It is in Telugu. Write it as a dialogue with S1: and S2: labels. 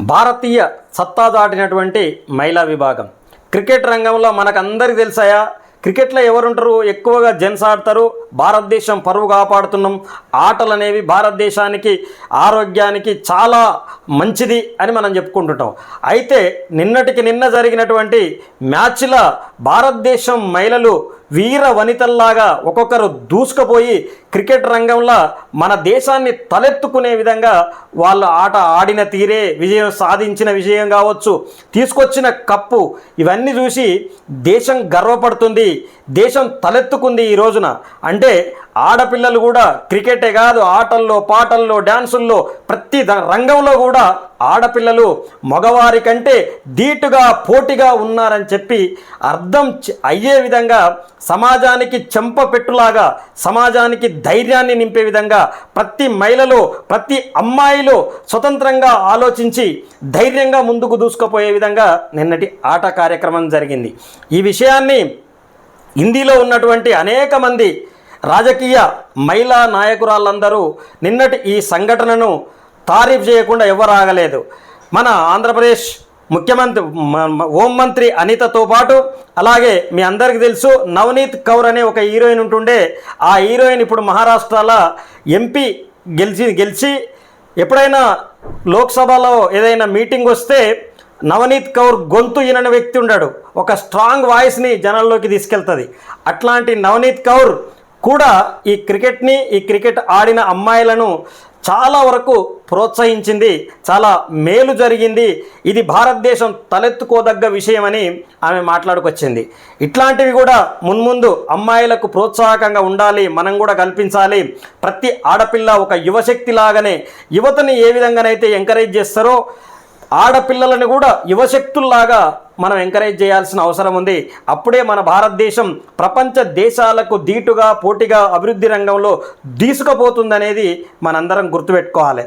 S1: భారతీయ సత్తా దాటినటువంటి మహిళా విభాగం. క్రికెట్ రంగంలో మనకందరికి తెలుసాయా? క్రికెట్లో ఎవరుంటారు? ఎక్కువగా జెన్స్ ఆడతారు. భారతదేశం పరువు కాపాడుతున్నాం. ఆటలు అనేవి భారతదేశానికి ఆరోగ్యానికి చాలా మంచిది అని మనం చెప్పుకుంటుంటాం. అయితే నిన్నటికి నిన్న జరిగినటువంటి మ్యాచ్ల భారతదేశం మహిళలు వీర వనితల్లాగా ఒక్కొక్కరు దూసుకుపోయి క్రికెట్ రంగంలో మన దేశాన్ని తలెత్తుకునే విధంగా వాళ్ళ ఆట ఆడిన తీరే విజయం సాధించిన విజయం కావచ్చు తీసుకొచ్చిన కప్పు ఇవన్నీ చూసి దేశం గర్వపడుతుంది దేశం తలెత్తుకుంది ఈ రోజున. అంటే ఆడపిల్లలు కూడా క్రికెటే కాదు ఆటల్లో పాటల్లో డ్యాన్సుల్లో ప్రతి రంగంలో కూడా ఆడపిల్లలు మగవారి కంటే ధీటుగా పోటీగా ఉన్నారని చెప్పి అర్థం అయ్యే విధంగా సమాజానికి చెంప పెట్టులాగా సమాజానికి ధైర్యాన్ని నింపే విధంగా ప్రతి మహిళలో ప్రతి అమ్మాయిలో స్వతంత్రంగా ఆలోచించి ధైర్యంగా ముందుకు దూసుకుపోయే విధంగా నిన్నటి ఆట కార్యక్రమం జరిగింది. ఈ విషయాన్ని హిందీలో ఉన్నటువంటి అనేక మంది రాజకీయ మహిళా నాయకురాళ్ళందరూ నిన్నటి ఈ సంఘటనను తారీఫ్ చేయకుండా ఎవరు ఆగలేదు మన ఆంధ్రప్రదేశ్ ముఖ్యమంత్రి మ- హోం మంత్రి అనితతో పాటు అలాగే మీ అందరికీ తెలుసు నవనీత్ కౌర్ అనే ఒక హీరోయిన్ ఉంటుండే. ఆ హీరోయిన్ ఇప్పుడు మహారాష్ట్రాల ఎంపీ గెలిచి గెలిచి ఎప్పుడైనా లోక్సభలో ఏదైనా మీటింగ్ వస్తే నవనీత్ కౌర్ గొంతు ఈనని వ్యక్తి ఉన్నాడు ఒక స్ట్రాంగ్ వాయిస్ని జనాల్లోకి తీసుకెళ్తుంది. అట్లాంటి నవనీత్ కౌర్ కూడా ఈ క్రికెట్ని ఈ క్రికెట్ ఆడిన అమ్మాయిలను చాలా వరకు ప్రోత్సహించింది చాలా మేలు జరిగింది. ఇది భారతదేశం తలెత్తుకోదగ్గ విషయమని ఆమె మాట్లాడుకొచ్చింది. ఇట్లాంటివి కూడా మున్ముందు అమ్మాయిలకు ప్రోత్సాహకంగా ఉండాలి మనం కూడా కల్పించాలి. ప్రతి ఆడపిల్ల ఒక యువశక్తి లాగానే యువతని ఏ విధంగానైతే ఎంకరేజ్ చేస్తారో ఆడపిల్లలను కూడా యువశక్తుల్లాగా మనం ఎంకరేజ్ చేయాల్సిన అవసరం ఉంది. అప్పుడే మన భారతదేశం ప్రపంచ దేశాలకు ధీటుగా పోటీగా అభివృద్ధి రంగంలో తీసుకుపోతుందనేది మనందరం గుర్తుపెట్టుకోవాలి.